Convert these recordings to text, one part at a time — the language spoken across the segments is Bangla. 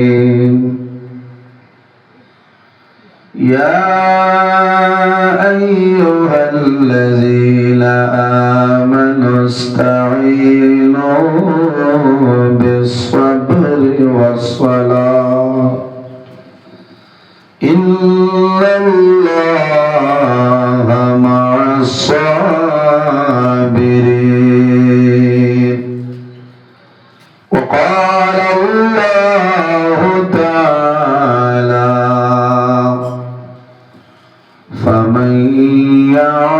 يا أيها الذين آمنوا استعينوا بالصبر والصلاة. إن الله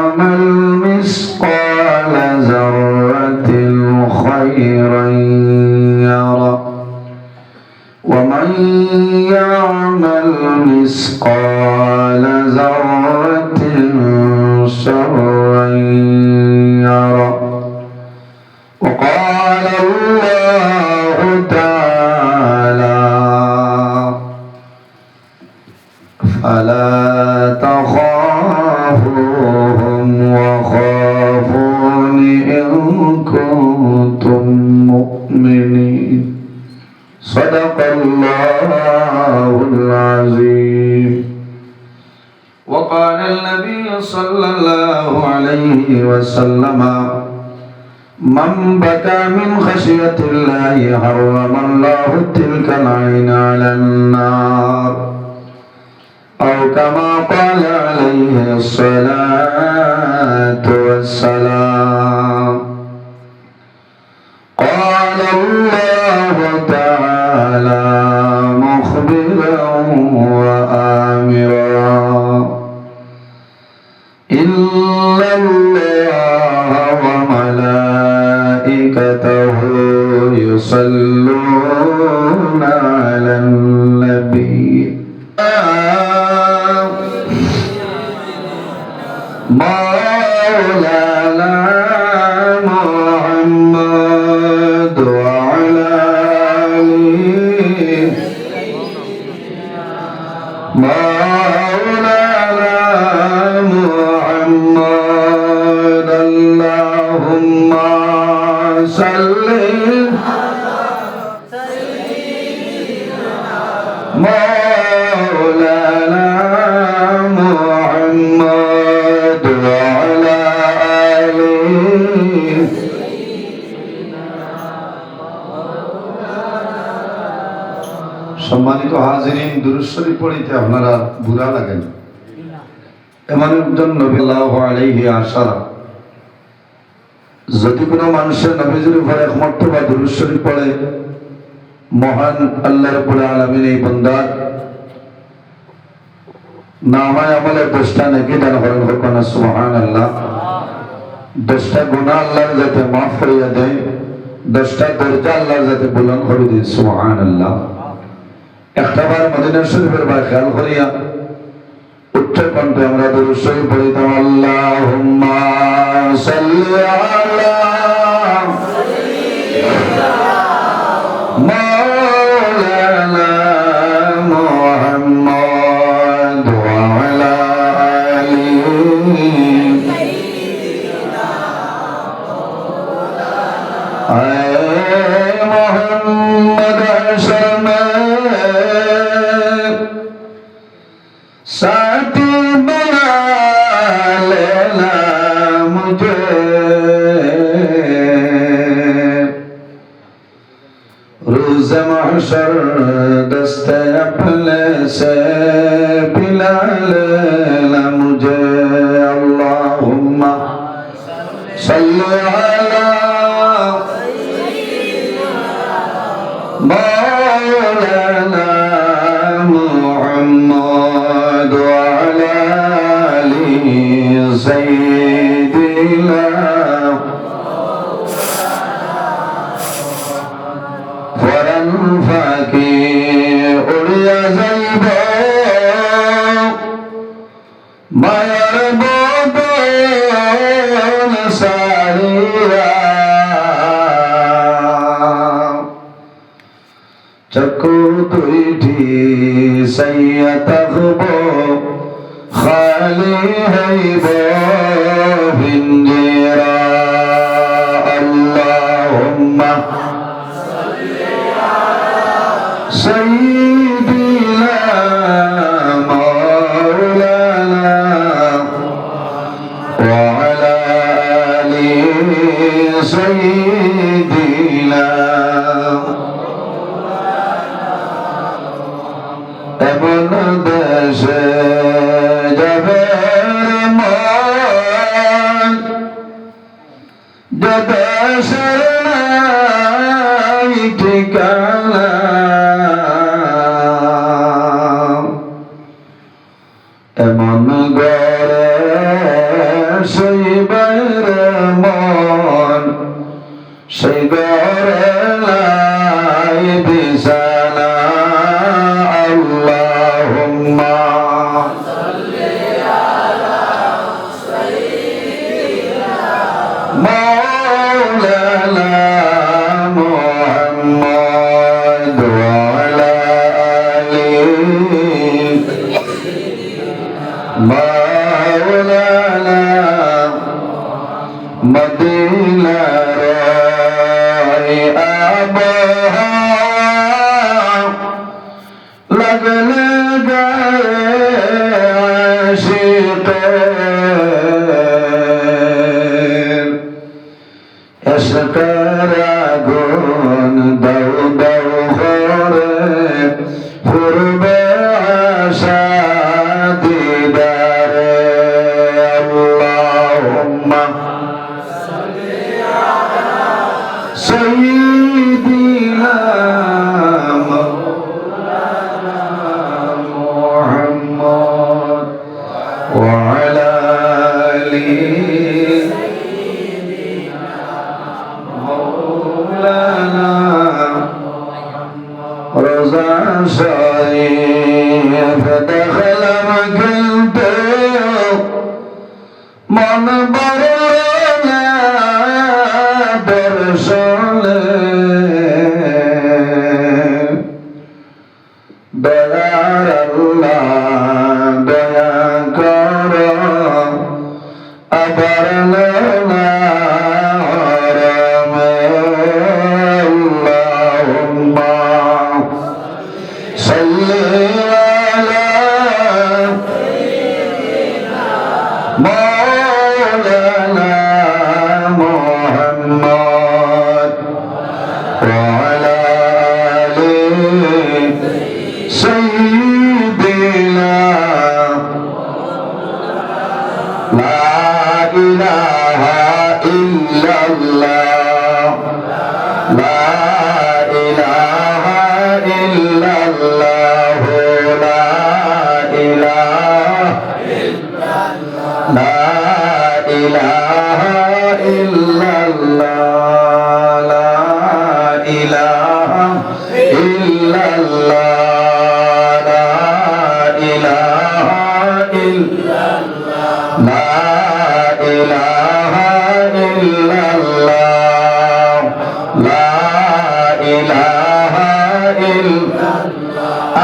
يعمل ومن يعمل مثقال ذرة شرا وقال صدق الله العظيم. وقال النبي صلى الله عليه وسلم من بكى من خشية الله حرم الله تلك العين على النار. أو كما قال عليه الصلاة والسلام قال الله تعالى تعالى مخبلا وآمرا. إلا الله সম্মানিত হাজিরিন দুরুশ্বরী পড়িতে আপনারা বুড়া লাগেন। এমন একজন নবীল্লাহ আলাইহি আশা যদি কোনো মানুষের নবীজির উপরে একমর্ত বা দুরুশ্বরী পড়ে, মহান আল্লাহ রব্বুল আলামিন এই বান্দার নামায় আমলের দশটা নাকি দান করেন হোক না, সুবহানাল্লাহ। দশটা গুনাহ আল্লাহর যাতে মাফ করিয়া দেয়, দশটা দরজা আল্লাহর যাতে বুলন্দ করে দেয়, সুবহানাল্লাহ। একটাবার মদিনা শরীফের বা খেয়াল করিয়া উচ্চ কণ্ঠে আমরা শরীফ পড়িতাম আল্লাহুম্মা সাল্লি আলা روز محشر دست اپنے سے پلا لینا مجھے اللہم صلی علی مولانا محمد وعلى آله سيدنا চক্ষু দুইটি সাইয়া তখব খালি হইব মদিনার আবহা লাগল শীত এসকার গো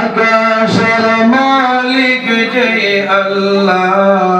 আকাশের মালিক যে আল্লাহ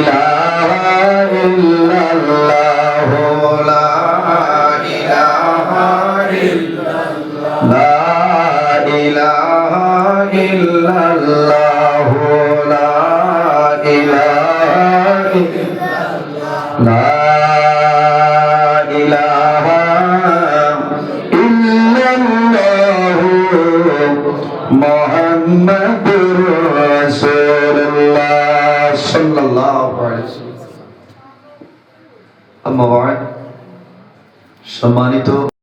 Buddha. সম্মানিত